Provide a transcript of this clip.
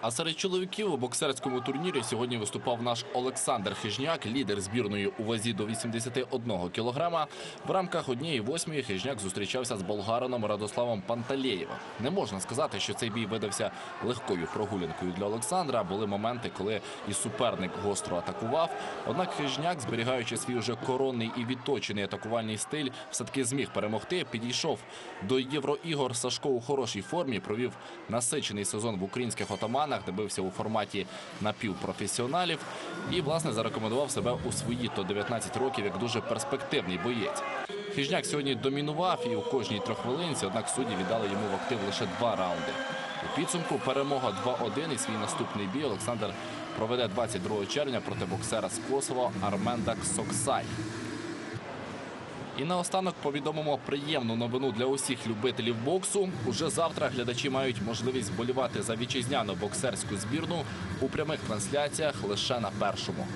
А серед чоловіків у боксерському турнірі сьогодні виступав наш Олександр Хижняк, лідер збірної у вазі до 81 кілограма. В рамках однієї восьмої Хижняк зустрічався з болгарином Радославом Панталєєвим. Не можна сказати, що цей бій видався легкою прогулянкою для Олександра. Були моменти, коли і суперник гостро атакував. Однак Хижняк, зберігаючи свій уже коронний і відточений атакувальний стиль, все-таки зміг перемогти. Підійшов до євроігор Сашко у хорошій формі, провів насичений сезон в українських отаманах, де бився у форматі напівпрофесіоналів і, власне, зарекомендував себе у свої то 19 років як дуже перспективний боєць. Хижняк сьогодні домінував і у кожній трьоххвилинці, однак судді віддали йому в актив лише два раунди. У підсумку перемога 2-1 і свій наступний бій Олександр проведе 22 червня проти боксера з Косово Арменда Ксоксай. І наостанок повідомимо приємну новину для усіх любителів боксу. Уже завтра глядачі мають можливість вболівати за вітчизняну боксерську збірну у прямих трансляціях лише на першому.